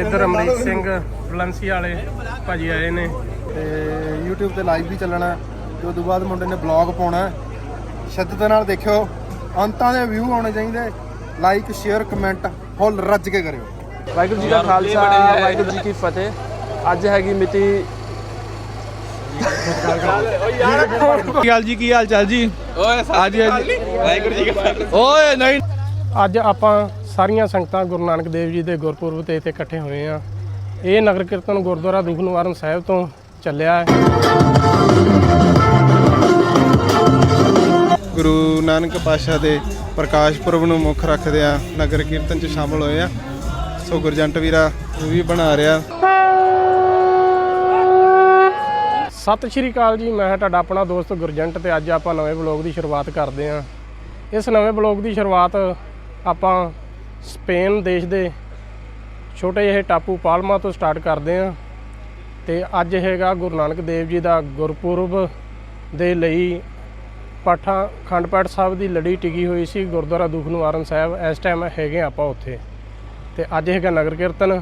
ਇੱਧਰ ਅਮਰੀਕ ਸਿੰਘ ਫਲੰਸੀ ਵਾਲੇ ਭਾਜੀ ਆਏ ਨੇ। ਤੇ YouTube ਤੇ ਲਾਈਵ ਵੀ ਚੱਲਣਾ ਤੇ ਉਸ ਤੋਂ ਬਾਅਦ ਮੁੰਡੇ ਨੇ ਬਲੌਗ ਪਾਉਣਾ। ਸ਼ਿੱਦਤ ਨਾਲ ਦੇਖਿਓ ਅੰਤਾਂ ਦੇ ਵਿਊ ਆਉਣੇ ਚਾਹੀਦੇ। ਲਾਈਕ ਸ਼ੇਅਰ ਕਮੈਂਟ ਫੁੱਲ ਰੱਜ ਕੇ ਕਰਿਓ। ਵਾਹਿਗੁਰੂ ਜੀ ਕਾ ਖਾਲਸਾ ਵਾਹਿਗੁਰੂ ਜੀ ਕੀ ਫਤਿਹ। ਅੱਜ ਹੈਗੀ ਮਿਤੀ ਕੀ ਹਾਲ ਜੀ ਕੀ ਹਾਲ ਚਾਲ ਜੀ? ਓਏ ਅੱਜ ਵਾਹਿਗੁਰੂ ਜੀ ਕਾ ਓਏ ਨਹੀਂ। ਅੱਜ ਆਪਾਂ ਸਾਰੀਆਂ ਸੰਗਤਾਂ ਗੁਰੂ ਨਾਨਕ ਦੇਵ ਜੀ ਦੇ ਗੁਰਪੁਰਬ ਤੇ ਇੱਥੇ ਇਕੱਠੇ ਹੋਏ ਆ ਇਹ ਨਗਰ ਕੀਰਤਨ ਗੁਰਦੁਆਰਾ ਦੁੱਖ ਨਿਵਾਰਨ ਸਾਹਿਬ ਤੋਂ ਚੱਲਿਆ ਹੈ। ਗੁਰੂ ਨਾਨਕ ਪਾਸ਼ਾ ਦੇ ਪ੍ਰਕਾਸ਼ ਪੁਰਬ ਨੂੰ ਮੁੱਖ ਰੱਖਦੇ ਆ ਨਗਰ ਕੀਰਤਨ ਚ ਸ਼ਾਮਲ ਹੋਏ ਆ ਸੋ ਗੁਰਜੰਟ ਵੀਰਾ ਵੀ ਬਣਾ ਰਿਹਾ। ਸਤਿ ਸ਼੍ਰੀ ਅਕਾਲ ਜੀ, ਮੈਂ ਤੁਹਾਡਾ ਆਪਣਾ ਦੋਸਤ ਗੁਰਜੰਟ ਤੇ ਅੱਜ ਆਪਾਂ ਨਵੇਂ ਬਲੌਗ ਦੀ ਸ਼ੁਰੂਆਤ ਕਰਦੇ ਹਾਂ। ਇਸ ਨਵੇਂ ਬਲੌਗ ਦੀ ਸ਼ੁਰੂਆਤ ਆਪਾਂ ਸਪੇਨ ਦੇਸ਼ ਦੇ ਛੋਟੇ ਜਿਹੇ ਟਾਪੂ ਪਾਲਮਾ ਤੋਂ ਸਟਾਰਟ ਕਰਦੇ ਹਾਂ ਤੇ ਅੱਜ ਹੈਗਾ ਗੁਰੂ ਨਾਨਕ ਦੇਵ ਜੀ ਦਾ ਗੁਰਪੁਰਬ ਦੇ ਲਈ ਪਾਠਾਂ ਖੰਡ ਪਾਠ ਸਾਹਿਬ ਦੀ ਲੜੀ ਟਿਕੀ ਹੋਈ ਸੀ ਗੁਰਦੁਆਰਾ ਦੁੱਖ ਨਿਵਾਰਨ ਸਾਹਿਬ, ਇਸ ਟਾਈਮ ਹੈਗੇ ਆਪਾਂ ਉੱਥੇ। ਤੇ ਅੱਜ ਹੈਗਾ ਨਗਰ ਕੀਰਤਨ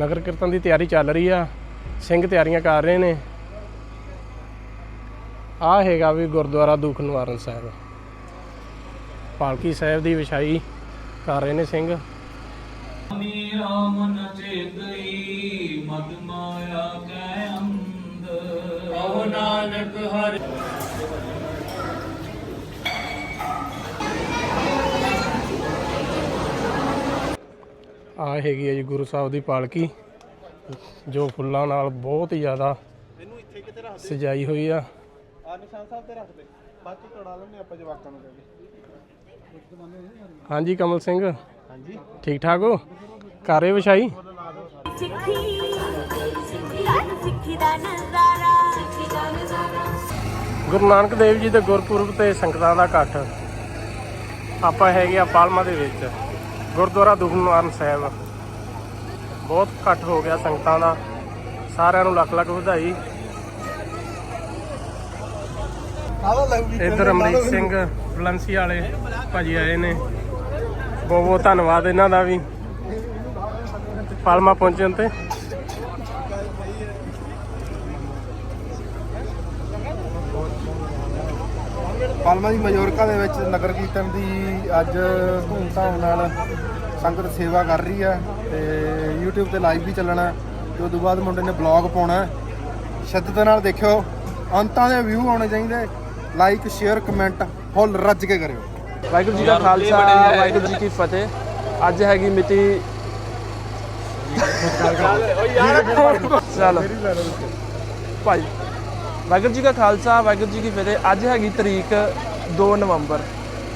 ਨਗਰ ਕੀਰਤਨ ਦੀ ਤਿਆਰੀ ਚੱਲ ਰਹੀ ਆ, ਸਿੰਘ ਤਿਆਰੀਆਂ ਕਰ ਰਹੇ ਨੇ। ਆ ਹੈਗਾ ਵੀ ਗੁਰਦੁਆਰਾ ਦੁੱਖ ਨਿਵਾਰਨ ਸਾਹਿਬ। ਪਾਲਕੀ ਸਾਹਿਬ ਦੀ ਵਿਛਾਈ ਕਰ ਰਹੇ ਨੇ ਸਿੰਘ। ਮੇਰਾ ਮਨ ਚੇਤਈ ਮਦ ਮਾਇਆ ਕੈ ਅੰਧ। ਕਹੋ ਨਾਨਕ ਹਰਿ ਆ ਹੈਗੀ ਹੈ ਜੀ ਗੁਰੂ ਸਾਹਿਬ ਦੀ ਪਾਲਕੀ ਜੋ ਫੁੱਲਾਂ ਨਾਲ ਬਹੁਤ ਹੀ ਜ਼ਿਆਦਾ ਸਜਾਈ ਹੋਈ ਆ। ਆ ਨਿਸ਼ਾਨ ਸਾਹਿਬ ਤੇ ਰੱਖ ਦੇ। ਬਾਕੀ ਤੋੜਾ ਲੈਣੇ ਆਪਾਂ ਜਵਾਕਾਂ ਨੂੰ ਕਹਿੰਦੇ ਹਾਂਜੀ ਕਮਲ ਸਿੰਘ। ਹਾਂਜੀ। ਠੀਕ ਠਾਕ ਹੋ? ਕਰ ਰਹੇ ਵਿਛਾਈ? ਸਿੱਖੀ ਸਿੱਖੀ ਦਾ ਨਜ਼ਾਰਾ ਸਿੱਖੀ ਦਾ ਨਜ਼ਾਰਾ। ਗੁਰੂ ਨਾਨਕ ਦੇਵ ਜੀ ਦੇ ਗੁਰਪੁਰਬ ਤੇ ਸੰਗਤਾਂ ਦਾ ਇਕੱਠ। ਆਪਾਂ ਹੈਗੇ ਆ ਪਾਲਮਾ ਦੇ ਵਿੱਚ ਗੁਰਦੁਆਰਾ ਦੁੱਖ ਨਿਵਾਰਨ ਸਾਹਿਬ। ਬਹੁਤ ਇਕੱਠ ਹੋ ਗਿਆ ਸੰਗਤਾਂ ਦਾ। ਸਾਰਿਆਂ ਨੂੰ ਲੱਖ ਲੱਖ ਵਧਾਈ। ਇੱਧਰ ਅਮਰੀਕ ਸਿੰਘ ਫਲੰਸੀ ਵਾਲੇ ਭਾਜੀ ਆਏ ਨੇ। ਬਹੁਤ ਬਹੁਤ ਧੰਨਵਾਦ ਇਹਨਾਂ ਦਾ ਵੀ। ਪਾਲਮਾ ਪਹੁੰਚਣ ਤੇ। ਪਾਲਮਾ ਦੀ ਮਜੋਰਕਾ ਦੇ ਵਿੱਚ ਨਗਰ ਕੀਰਤਨ ਦੀ ਅੱਜ ਧੂਮਧਾਮ ਨਾਲ ਸੰਗਤ ਸੇਵਾ ਕਰ ਰਹੀ ਹੈ ਤੇ YouTube ਤੇ ਲਾਈਵ ਵੀ ਚੱਲਣਾ। ਤੇ ਉਸ ਤੋਂ ਬਾਅਦ ਮੁੰਡੇ ਨੇ ਬਲੌਗ ਪਾਉਣਾ। ਸ਼ਿੱਦਤ ਨਾਲ ਦੇਖਿਓ ਅੰਤਾਂ ਦੇ ਵਿਊ ਆਉਣੇ ਚਾਹੀਦੇ। ਲਾਈਕ ਸ਼ੇਅਰ ਕਮੈਂਟ ਫੁੱਲ ਰੱਜ ਕੇ ਕਰਿਓ। ਵਾਹਿਗੁਰੂ ਜੀ ਕਾ ਖਾਲਸਾ ਵਾਹਿਗੁਰੂ ਜੀ ਕੀ ਫਤਿਹ। ਅੱਜ ਹੈਗੀ ਮਿਤੀ ਚਲੋ। ਭਾਈ ਵਾਹਿਗੁਰੂ ਜੀ ਕਾ ਖਾਲਸਾ ਵਾਹਿਗੁਰੂ ਜੀ ਕੀ ਫਤਿਹ। ਅੱਜ ਹੈਗੀ ਤਰੀਕ 2 ਨਵੰਬਰ।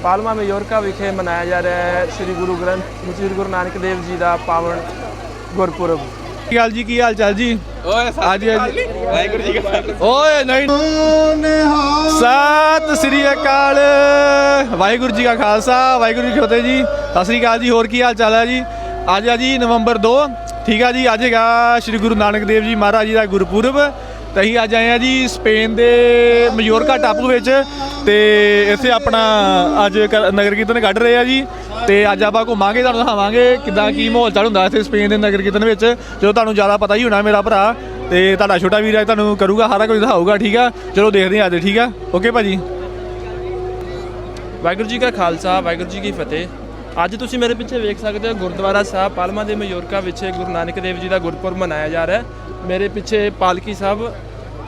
ਪਾਲਮਾ ਮਯੋਰਕਾ ਵਿਖੇ ਮਨਾਇਆ ਜਾ ਰਿਹਾ ਹੈ। ਸ੍ਰੀ ਗੁਰੂ ਗ੍ਰੰਥ ਸ੍ਰੀ ਗੁਰੂ ਨਾਨਕ ਦੇਵ ਜੀ ਦਾ ਪਾਵਨ ਗੁਰਪੁਰਬ। ਕੀ ਹਾਲ ਜੀ ਕੀ ਹਾਲ ਚਾਲ ਜੀ? ਓਏ ਅੱਜ ਵਾਹਿਗੁਰੂ ਜੀ ਕਾ ਓਏ ਨਹੀਂ। ਸਤਿ ਸ੍ਰੀ ਅਕਾਲ। ਵਾਹਿਗੁਰੂ ਜੀ ਕਾ ਖਾਲਸਾ ਵਾਹਿਗੁਰੂ ਜੀ ਕੀ ਫਤਿਹ ਜੀ। ਸਤਿ ਸ੍ਰੀ ਅਕਾਲ ਜੀ ਹੋਰ ਕੀ ਹਾਲ ਚਾਲ ਹੈ ਜੀ? ਅੱਜ ਆ ਜੀ ਨਵੰਬਰ 2 ਠੀਕ ਆ ਜੀ ਅੱਜ ਹੈਗਾ ਸ੍ਰੀ ਗੁਰੂ ਨਾਨਕ ਦੇਵ ਜੀ ਮਹਾਰਾਜ ਜੀ ਦਾ ਗੁਰਪੁਰਬ। ਤੇ ਅਸੀਂ ਅੱਜ ਆਏ ਆ ਜੀ ਸਪੇਨ ਦੇ ਮਯੋਰਕਾ ਟਾਪੂ ਵਿੱਚ। ਤੇ ਇੱਥੇ ਆਪਣਾ ਅੱਜ ਕ- ਨਗਰ ਕੀਰਤਨ ਕੱਢ ਰਹੇ ਆ ਜੀ। ਤੇ ਅੱਜ ਆਪਾਂ ਘੁੰਮਾਂਗੇ, ਤੁਹਾਨੂੰ ਦਿਖਾਵਾਂਗੇ ਕਿੱਦਾਂ ਕੀ ਮਾਹੌਲ ਚੱਲ ਹੁੰਦਾ ਇੱਥੇ ਸਪੇਨ ਦੇ ਨਗਰ ਕੀਰਤਨ ਵਿੱਚ, ਜਦੋਂ ਤੁਹਾਨੂੰ ਜ਼ਿਆਦਾ ਪਤਾ ਹੀ ਹੋਣਾ ਮੇਰਾ ਭਰਾ, ਤੇ ਤੁਹਾਡਾ ਛੋਟਾ ਵੀਰ ਹੈ ਤੁਹਾਨੂੰ ਕਰੂਗਾ, ਸਾਰਾ ਕੁਝ ਦਿਖਾਊਗਾ, ਠੀਕ ਆ? ਚਲੋ ਦੇਖਦੇ ਹਾਂ ਅੱਜ, ਠੀਕ ਆ? ਓਕੇ ਭਾਜੀ। ਵਾਹਿਗੁਰੂ ਜੀ ਕਾ ਖਾਲਸਾ, ਵਾਹਿਗੁਰੂ ਜੀ ਕੀ ਫਤਿਹ। ਅੱਜ ਤੁਸੀਂ ਮੇਰੇ ਪਿੱਛੇ ਵੇਖ ਸਕਦੇ ਹੋ, ਗੁਰਦੁਆਰਾ ਸਾਹਿਬ, ਪਾਲਮਾ ਦੇ ਮਯੋਰਕਾ ਵਿੱਚ ਗੁਰੂ ਨਾਨਕ ਦੇਵ ਜੀ ਦਾ ਗੁਰਪੁਰਬ ਮਨਾਇਆ ਜਾ ਰਿਹਾ ਹੈ। ਮੇਰੇ ਪਿੱਛੇ ਪਾਲਕੀ ਸਾਹਿਬ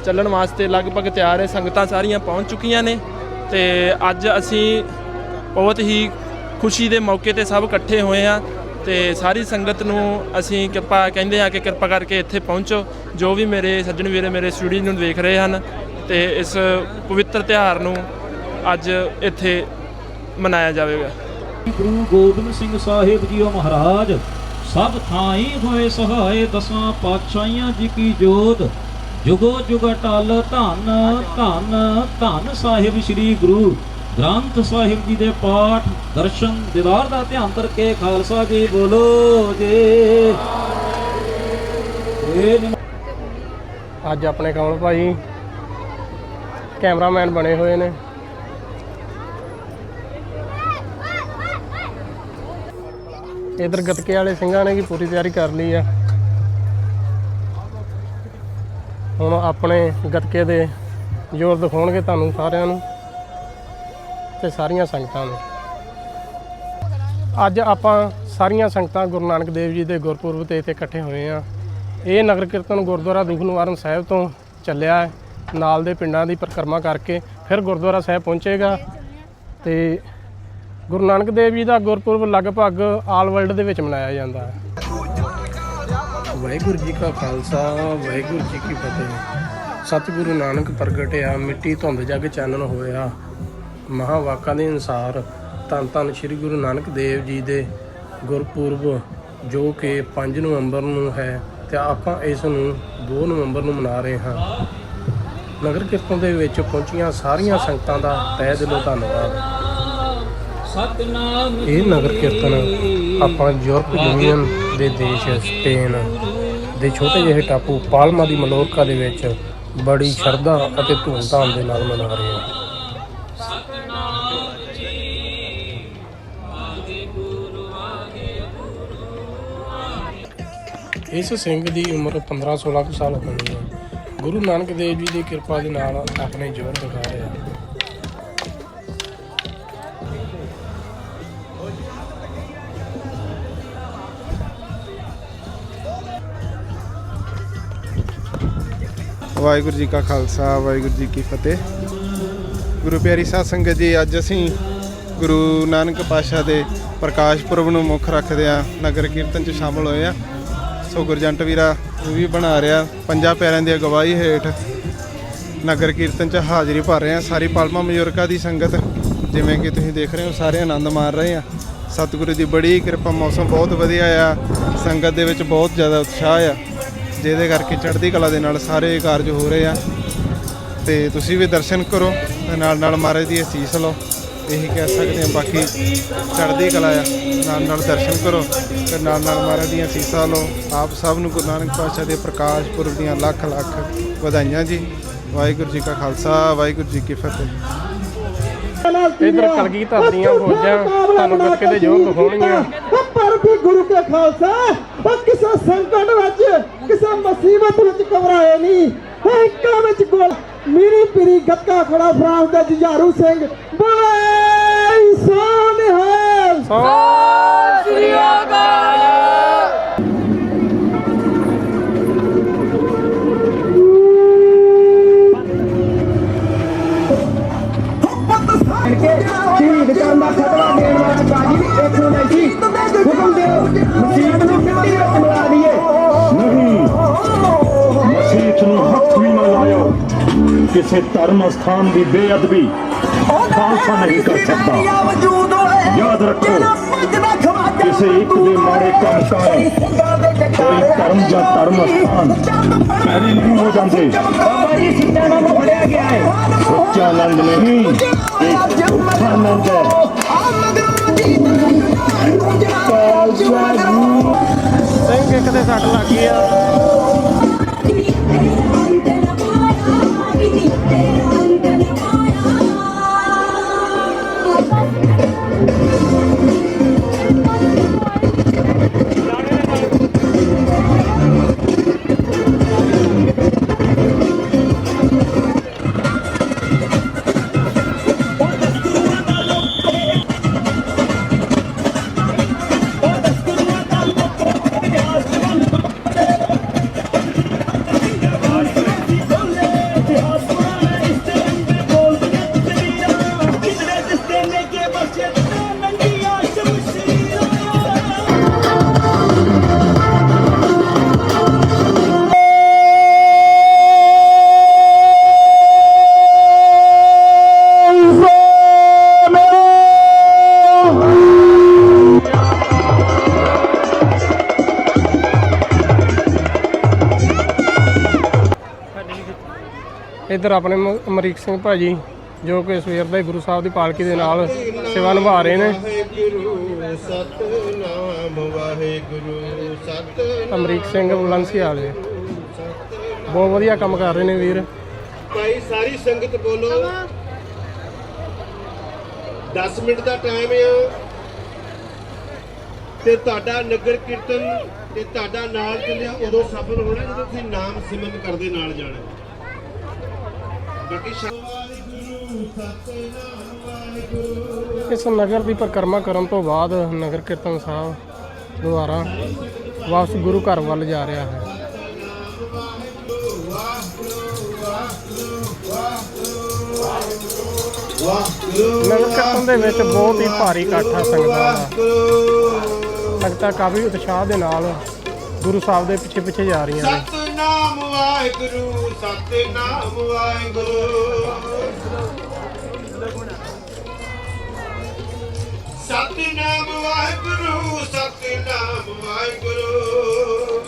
ਚੱਲਣ ਵਾਸਤੇ ਲਗਭਗ ਤਿਆਰ ਹੈ, ਸੰਗਤਾਂ ਸਾਰੀਆਂ ਪਹੁੰਚ ਚੁੱਕੀਆਂ ਨੇ। ਤੇ ਅੱਜ ਅਸੀਂ ਬਹੁਤ ਹੀ ਖੁਸ਼ੀ ਦੇ ਮੌਕੇ ਤੇ ਸਭ ਇਕੱਠੇ ਹੋਏ ਆ ਤੇ ਸਾਰੀ ਸੰਗਤ ਨੂੰ ਅਸੀਂ ਕਿਰਪਾ ਕਹਿੰਦੇ ਆ ਕਿ ਕਿਰਪਾ ਕਰਕੇ ਇੱਥੇ ਪਹੁੰਚੋ, ਜੋ ਵੀ ਮੇਰੇ ਸੱਜਣ ਵੀਰੇ, ਮੇਰੇ ਸਟੂਡੀਓ ਨੂੰ ਦੇਖ ਰਹੇ ਹਨ ਤੇ ਇਸ ਪਵਿੱਤਰ ਤਿਉਹਾਰ ਨੂੰ ਅੱਜ ਇੱਥੇ ਮਨਾਇਆ ਜਾਵੇਗਾ। ਗੁਰੂ ਗੋਬਿੰਦ ਸਿੰਘ ਸਾਹਿਬ ਜੀਓ ਮਹਾਰਾਜ, ਸਭ ਥਾਈ ਹੋਏ ਸਹਾਏ ਦਸਾਂ ਪਾਤਸ਼ਾਹੀਆਂ ਜੀ ਕੀ ਜੋਤ, ਜੁਗੋ ਜੁਗ ਟਲ ਧੰਨ ਧੰਨ ਧੰਨ ਸਾਹਿਬ ਸ੍ਰੀ ਗੁਰੂ ਗ੍ਰੰਥ ਸਾਹਿਬ ਜੀ ਦੇ ਪਾਠ, ਦਰਸ਼ਨ, ਦੀਦਾਰ ਦਾ ਧਿਆਨ ਕਰਕੇ ਖਾਲਸਾ ਜੀ ਬੋਲੋ ਜੀ। ਅੱਜ ਆਪਣੇ ਕਮਲ ਭਾਈ ਕੈਮਰਾਮੈਨ ਬਣੇ ਹੋਏ ਨੇ। ਇਧਰ ਗਤਕੇ ਵਾਲੇ ਸਿੰਘਾਂ ਨੇ ਵੀ ਪੂਰੀ ਤਿਆਰੀ ਕਰ ਲਈ ਆ। ਹੁਣ ਆਪਣੇ ਗਤਕੇ ਦੇ ਜ਼ੋਰ ਦਿਖਾਉਣਗੇ ਤੁਹਾਨੂੰ ਸਾਰਿਆਂ ਨੂੰ। ਤੇ ਸਾਰੀਆਂ ਸੰਗਤਾਂ ਨੂੰ। ਅੱਜ ਆਪਾਂ ਸਾਰੀਆਂ ਸੰਗਤਾਂ ਗੁਰੂ ਨਾਨਕ ਦੇਵ ਜੀ ਦੇ ਗੁਰਪੁਰਬ ਤੇ ਇੱਥੇ ਇਕੱਠੇ ਹੋਏ ਆ ਇਹ ਨਗਰ ਕੀਰਤਨ ਗੁਰਦੁਆਰਾ ਦੁਖ ਸਾਹਿਬ ਤੋਂ ਚੱਲਿਆ ਹੈ। ਨਾਲ ਦੇ ਪਿੰਡਾਂ ਦੀ ਪਰਿਕਰਮਾ ਕਰਕੇ ਫਿਰ ਗੁਰਦੁਆਰਾ ਸਾਹਿਬ ਪਹੁੰਚੇਗਾ। ਤੇ ਗੁਰੂ ਨਾਨਕ ਦੇਵ ਜੀ ਦਾ ਗੁਰਪੁਰਬ ਲਗਭਗ ਆਲ ਵਰਲਡ ਦੇ ਵਿੱਚ ਮਨਾਇਆ ਜਾਂਦਾ ਹੈ। ਵਾਹਿਗੁਰੂ ਜੀ ਕਾ ਖਾਲਸਾ, ਵਾਹਿਗੁਰੂ ਜੀ ਕੀ ਫਤਿਹ। ਸਤਿਗੁਰੂ ਨਾਨਕ ਪ੍ਰਗਟਿਆ, ਮਿੱਟੀ ਧੁੰਦ ਜਗ ਚਾਨਣ ਹੋਇਆ। ਮਹਾਵਾਕਾਂ ਦੇ ਅਨੁਸਾਰ ਧੰਨ ਧੰਨ ਸ੍ਰੀ ਗੁਰੂ ਨਾਨਕ ਦੇਵ ਜੀ ਦੇ ਗੁਰਪੁਰਬ ਜੋ ਕਿ 5 ਨਵੰਬਰ ਨੂੰ ਹੈ ਤੇ ਆਪਾਂ ਇਸ ਨੂੰ 2 ਨਵੰਬਰ ਨੂੰ ਮਨਾ ਰਹੇ ਹਾਂ। ਨਗਰ ਕੀਰਤਨ ਦੇ ਵਿੱਚ ਪਹੁੰਚੀਆਂ ਸਾਰੀਆਂ ਸੰਗਤਾਂ ਦਾ ਤਹਿ ਦਿਲੋਂ ਧੰਨਵਾਦ। ਸਤਨਾਮ ਇਹ ਨਗਰ ਕੀਰਤਨ ਆਪਾਂ ਯੂਰਪ ਯੂਨੀਅਨ ਦੇ ਦੇਸ਼ ਸਪੇਨ ਦੇ ਛੋਟੇ ਜਿਹੇ ਟਾਪੂ ਪਾਲਮਾ ਦੀ ਮਲੋਰਕਾ ਦੇ ਵਿੱਚ ਬੜੀ ਸ਼ਰਧਾ ਅਤੇ ਧੂਮਧਾਮ ਦੇ ਨਾਲ ਮਨਾ ਰਹੇ ਹਾਂ। ਇਸ ਸਿੰਘ ਦੀ ਉਮਰ 15 16 ਕੁ ਸਾਲ ਹੋਣੀ ਹੈ। ਗੁਰੂ ਨਾਨਕ ਦੇਵ ਜੀ ਦੀ ਕਿਰਪਾ ਦੇ ਨਾਲ ਆਪਣੇ ਜੋਰ ਦਿਖਾ ਰਿਹਾ ਹੈ। ਵਾਹਿਗੁਰੂ ਜੀ ਕਾ ਖਾਲਸਾ, ਵਾਹਿਗੁਰੂ ਜੀ ਕੀ ਫਤਿਹ। ਗੁਰੂ ਪਿਆਰੀ ਸਾਧ ਸੰਗਤ ਜੀ, ਅੱਜ ਅਸੀਂ ਗੁਰੂ ਨਾਨਕ ਪਾਸ਼ਾ ਦੇ ਪ੍ਰਕਾਸ਼ ਪੁਰਬ ਨੂੰ ਮੁੱਖ ਰੱਖਦੇ ਆ ਨਗਰ ਕੀਰਤਨ 'ਚ ਸ਼ਾਮਲ ਹੋਏ ਆ ਸੋ ਗੁਰਜੰਟ ਵੀਰਾ ਉਹ ਵੀ ਬਣਾ ਰਿਹਾ ਪੰਜਾਂ ਪਿਆਰਿਆਂ ਦੀ ਅਗਵਾਈ ਹੇਠ। ਨਗਰ ਕੀਰਤਨ 'ਚ ਹਾਜ਼ਰੀ ਭਰ ਰਹੇ ਆ ਸਾਰੀ ਪਾਲਮਾ ਮਯੂਰਕਾ ਦੀ ਸੰਗਤ। ਜਿਵੇਂ ਕਿ ਤੁਸੀਂ ਦੇਖ ਰਹੇ ਹੋ, ਸਾਰੇ ਆਨੰਦ ਮਾਰ ਰਹੇ ਆ। ਸਤਿਗੁਰੂ ਦੀ ਬੜੀ ਕਿਰਪਾ, ਮੌਸਮ ਬਹੁਤ ਵਧੀਆ ਆ। ਸੰਗਤ ਦੇ ਵਿੱਚ ਬਹੁਤ ਜ਼ਿਆਦਾ ਉਤਸ਼ਾਹ ਆ। ਜਿਹਦੇ ਕਰਕੇ ਚੜ੍ਹਦੀ ਕਲਾ ਦੇ ਨਾਲ ਸਾਰੇ ਕਾਰਜ ਹੋ ਰਹੇ ਆ। ਤੇ ਤੁਸੀਂ ਵੀ ਦਰਸ਼ਨ ਕਰੋ ਤੇ ਨਾਲ ਨਾਲ ਮਹਾਰਾਜ ਦੀ ਅਸੀਸ ਲਓ। ਇਹੀ ਕਹਿ ਸਕਦੇ ਹਾਂ ਬਾਕੀ ਚੜ੍ਹਦੀ ਕਲਾ ਆ। ਨਾਲ ਨਾਲ ਦਰਸ਼ਨ ਕਰੋ ਤੇ ਨਾਲ ਨਾਲ ਮਹਾਰਾਜ ਦੀਆਂ ਅਸੀਸਾਂ ਲਓ। ਆਪ ਸਭ ਨੂੰ ਗੁਰੂ ਨਾਨਕ ਪਾਤਸ਼ਾਹ ਦੇ ਪ੍ਰਕਾਸ਼ ਪੁਰਬ ਦੀਆਂ ਲੱਖ ਲੱਖ ਵਧਾਈਆਂ ਜੀ। ਵਾਹਿਗੁਰੂ ਜੀ ਕਾ ਖਾਲਸਾ ਵਾਹਿਗੁਰੂ ਜੀ ਕੀ ਫਤਿਹ। ਇਧਰ ਕਲਗੀ ਧਰਦੀਆਂ ਫੌਜਾਂ ਤੁਹਾਨੂੰ ਗੱਤਕੇ ਦੇ ਜੋਰ ਦਿਖਾਉਣਗੀਆਂ। ਪਰ ਵੀ ਗੁਰੂ ਕੇ ਖਾਲਸਾ ਉਹ ਕਿਸੇ ਸੰਕਟ ਵਿੱਚ ਕਿਸੇ ਮੁਸੀਬਤ ਵਿੱਚ ਘਬਰਾਏ ਨਹੀਂ। ਹੈਂਕਾ ਵਿੱਚ ਗੋਲ ਮੇਰੀ ਪੀਰੀ ਗੱਤਕਾ ਖੜਾ ਫਰਾਂਸ ਦਾ ਜੁਝਾਰੂ ਸਿੰਘ। ਬੋਲੇ ਸੋਨਿਹਾਲ ਸ਼ਹੀਦ ਕਰਨ ਦਾ ਖਤਰਾ ਦੇਣ ਵਾਲਾ ਬਾਜੀ ਇੱਥੋਂ ਦਾ ਸੀ। ਹੁਕਮ ਦਿਓ। ਮਸੀਤ ਕਿਸੇ ਧਰਮ ਸਥਾਨ ਦੀ ਬੇਅਦਬੀ ਖਾਲਸਾ ਨਹੀਂ ਕਰ ਸਕਦਾ। ਯਾਦ ਰੱਖੋ। ਕਿਸੇ ਇੱਕ ਦੇ ਮਾੜੇ ਕੰਮ ਕਾਰਨ ਕੋਈ ਧਰਮ ਜਾਂ ਧਰਮ ਸਥਾਨ ਪੈਰੀ ਨਹੀਂ ਹੋ ਜਾਂਦੇ। ਬਾਬਾ ਜੀ ਸਿੱਧਾ ਨਾਮ ਫੜਿਆ ਗਿਆ ਹੈ। ਸੱਚਾ ਆਨੰਦ ਨਹੀਂ। ਇਹ ਝੂਠਾ ਆਨੰਦ ਹੈ। ਸਿੰਘ ਇੱਕ ਦੇ ਸੱਟ ਲੱਗ ਗਈ ਆ। ਇੱਧਰ ਆਪਣੇ ਮ- ਅਮਰੀਕ ਸਿੰਘ ਭਾਜੀ, ਜੋ ਕਿ ਸਵੇਰ ਦਾ ਹੀ ਗੁਰੂ ਸਾਹਿਬ ਦੀ ਪਾਲਕੀ ਦੇ ਨਾਲ ਸੇਵਾ ਨਿਭਾ ਰਹੇ ਨੇ। ਸਤਨਾਮ ਵਾਹਿਗੁਰੂ ਸਤਨਾਮ ਅਮਰੀਕ ਸਿੰਘ ਬੁਲੰਸੀ ਵਾਲੇ ਬਹੁਤ ਵਧੀਆ ਕੰਮ ਕਰ ਰਹੇ ਨੇ ਵੀਰ। ਭਾਈ, ਸਾਰੀ ਸੰਗਤ ਬੋਲੋ। 10 ਮਿੰਟ ਦਾ ਟਾਈਮ ਆ। ਤੇ ਤੁਹਾਡਾ ਨਗਰ ਕੀਰਤਨ ਤੇ ਤੁਹਾਡਾ ਨਾਲ ਚੱਲਿਆ, ਉਦੋਂ ਸਫਲ ਹੋਣਾ ਜਦੋਂ ਤੁਸੀਂ ਨਾਮ ਸਿਮਰਨ ਕਰਦੇ ਨਾਲ ਜਾਣਾ। ਬਾਕੀ ਇਸ ਨਗਰ ਦੀ ਪਰਿਕਰਮਾ ਕਰਨ ਤੋਂ ਬਾਅਦ ਨਗਰ ਕੀਰਤਨ ਸਾਹਿਬ ਦੁਆਰਾ ਵਾਪਸ ਗੁਰੂ ਘਰ ਵੱਲ ਜਾ ਰਿਹਾ ਹੈ। ਨਗਰ ਕੀਰਤਨ ਦੇ ਵਿੱਚ ਬਹੁਤ ਹੀ ਭਾਰੀ ਇਕੱਠ ਹੈ ਸੰਗਤਾਂ ਦਾ ਸੰਗਤਾਂ ਕਾਫੀ ਉਤਸ਼ਾਹ ਦੇ ਨਾਲ ਗੁਰੂ ਸਾਹਿਬ ਦੇ ਪਿੱਛੇ ਪਿੱਛੇ ਜਾ ਰਹੀਆਂ ਨੇ। ਵਾਹਿਗੁਰੂ ਸਤਨਾਮ ਵਾਹਿਗੁਰੂ। ਸਤਨਾਮ ਵਾਹਿਗੁਰੂ ਸਤਨਾਮ ਵਾਹਿਗੁਰੂ।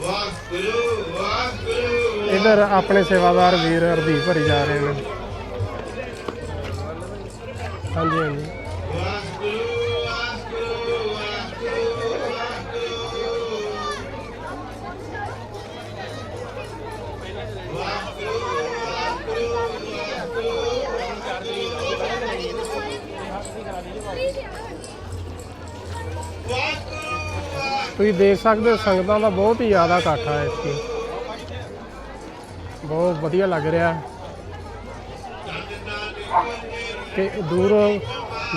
ਵਾਹਿਗੁਰੂ ਵਾਹਿਗੁਰੂ। ਇਧਰ ਆਪਣੇ ਸੇਵਾਦਾਰ ਵੀਰ ਹਰਦੀਪ ਭਰੀ ਜਾ ਰਹੇ ਨੇ। ਹਾਂਜੀ ਹਾਂਜੀ। ਵਾਹਿਗੁਰੂ ਵਾਹਿਗੁਰੂ। ਤੁਸੀਂ ਦੇਖ ਸਕਦੇ ਹੋ ਸੰਗਤਾਂ ਦਾ ਬਹੁਤ ਹੀ ਜ਼ਿਆਦਾ ਇਕੱਠ ਹੈ ਇੱਥੇ ਬਹੁਤ ਵਧੀਆ ਲੱਗ ਰਿਹਾ। ਹੈ ਦੂਰ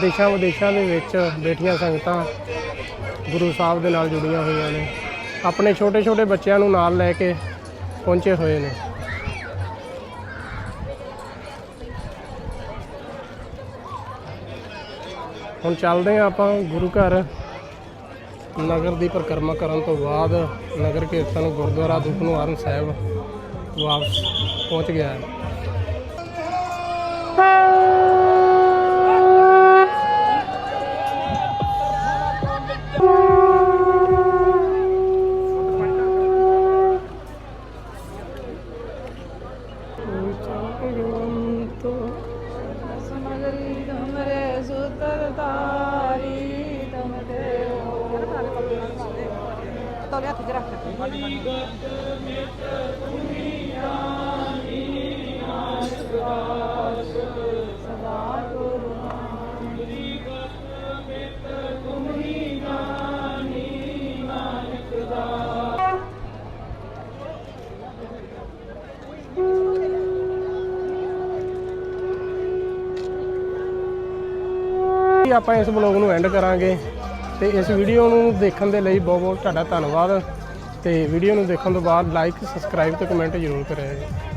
ਦੇਸ਼ਾਂ ਵਿਦੇਸ਼ਾਂ ਦੇ ਵਿੱਚ ਬੈਠੀਆਂ ਸੰਗਤਾਂ ਗੁਰੂ ਸਾਹਿਬ ਦੇ ਨਾਲ ਜੁੜੀਆਂ ਹੋਈਆਂ ਨੇ। ਆਪਣੇ ਛੋਟੇ ਛੋਟੇ ਬੱਚਿਆਂ ਨੂੰ ਨਾਲ ਲੈ ਕੇ ਪਹੁੰਚੇ ਹੋਏ ਨੇ। ਹੁਣ ਚੱਲਦੇ ਹਾਂ ਆਪਾਂ ਗੁਰੂ ਘਰ। ਨਗਰ ਦੀ ਪਰਿਕਰਮਾ ਕਰਨ ਤੋਂ ਬਾਅਦ ਨਗਰ ਕੀਰਤਨ ਗੁਰਦੁਆਰਾ ਦੁਖਨਿਵਾਰਨ ਸਾਹਿਬ ਵਾਪਸ ਪਹੁੰਚ ਗਿਆ ਹੈ। ਆਪਾਂ ਇਸ ਬਲੌਗ ਨੂੰ ਐਂਡ ਕਰਾਂਗੇ ਤੇ ਇਸ ਵੀਡੀਓ ਨੂੰ ਦੇਖਣ ਦੇ ਲਈ ਬਹੁਤ ਬਹੁਤ ਤੁਹਾਡਾ ਧੰਨਵਾਦ ਤੇ ਵੀਡੀਓ ਨੂੰ ਦੇਖਣ ਤੋਂ ਬਾਅਦ ਲਾਈਕ ਸਬਸਕ੍ਰਾਈਬ ਤੇ ਕਮੈਂਟ ਜ਼ਰੂਰ ਕਰਿਆ ਜੀ।